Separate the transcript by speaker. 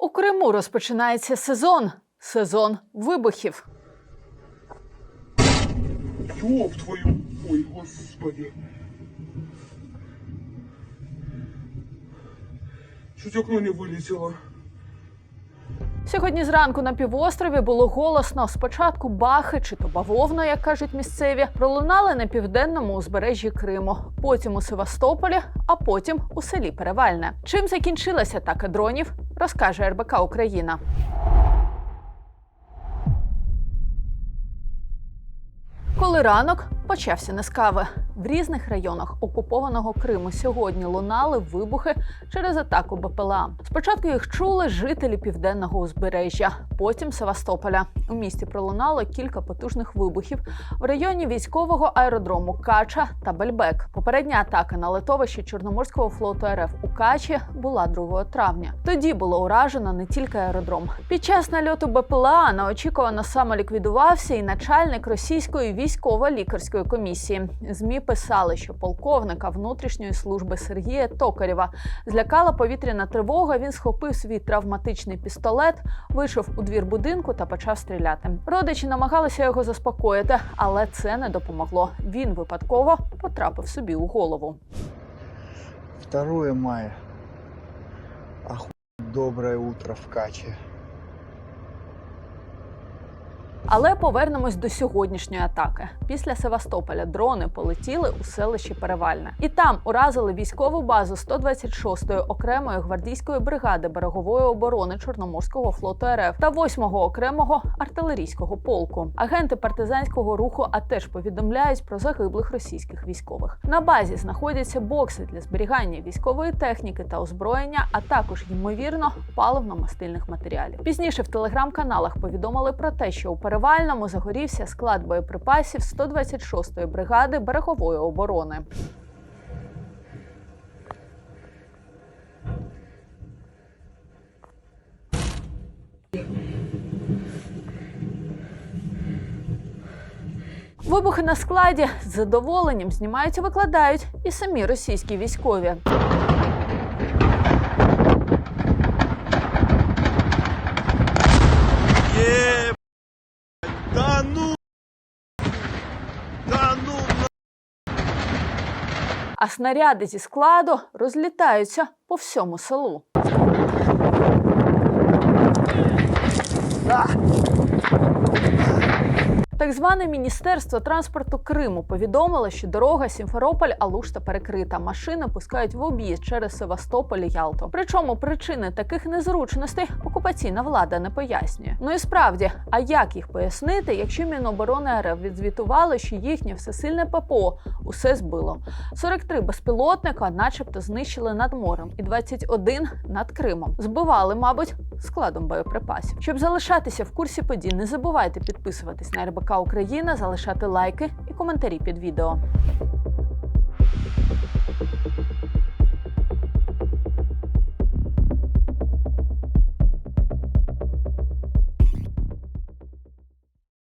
Speaker 1: У Криму розпочинається сезон сезон вибухів.
Speaker 2: Йоб твою... Ой, господи. Чуть окно не вылетело.
Speaker 1: Сьогодні зранку на півострові було голосно. Спочатку бахи чи то бавовна, як кажуть місцеві, пролунали на південному узбережжі Криму, потім у Севастополі, а потім у селі Перевальне. Чим закінчилася атака дронів, розкаже РБК Україна. Коли ранок почався не з кави. В різних районах окупованого Криму сьогодні лунали вибухи через атаку БПЛА. Спочатку їх чули жителі південного узбережжя, потім Севастополя. У місті пролунало кілька потужних вибухів в районі військового аеродрому Кача та Бельбек. Попередня атака на литовище Чорноморського флоту РФ у Качі була 2 травня. Тоді було уражено не тільки аеродром. Під час нальоту БПЛА неочікувано самоліквідувався і начальник російської військово-лікарської комісії. Змі писали, що полковника внутрішньої служби Сергія Токарєва злякала повітряна тривога. Він схопив свій травматичний пістолет, вийшов у двір будинку та почав стріляти. Родичі намагалися його заспокоїти, але це не допомогло. Він випадково потрапив собі у голову.
Speaker 3: 2 мая. Оху... Доброе утро в Каче.
Speaker 1: Але повернемось до сьогоднішньої атаки. Після Севастополя дрони полетіли у селище Перевальне, і там уразили військову базу 126-ї окремої гвардійської бригади берегової оборони Чорноморського флоту РФ та 8-го окремого артилерійського полку. Агенти партизанського руху АТЕШ повідомляють про загиблих російських військових. На базі знаходяться бокси для зберігання військової техніки та озброєння, а також ймовірно паливно-мастильних матеріалів. Пізніше в телеграм-каналах повідомили про те, що у Перевальному загорівся склад боєприпасів 126-ї бригади берегової оборони. Вибухи на складі з задоволенням знімають і викладають і самі російські військові.
Speaker 2: Е, Да ну! Да ну!
Speaker 1: А снаряди зі складу розлітаються по всьому селу. Так зване Міністерство транспорту Криму повідомило, що дорога Сімферополь-Алушта перекрита. Машини пускають в об'їзд через Севастополь і Ялту. Причому причини таких незручностей окупаційна влада не пояснює. Ну і справді, а як їх пояснити, якщо Міноборони РФ відзвітували, що їхнє всесильне ППО усе збило? 43 безпілотника, начебто, знищили над морем, і 21 над Кримом. Збивали, мабуть, складом боєприпасів. Щоб залишатися в курсі подій, не забувайте підписуватись на РБК Україна, залишати лайки і коментарі під відео.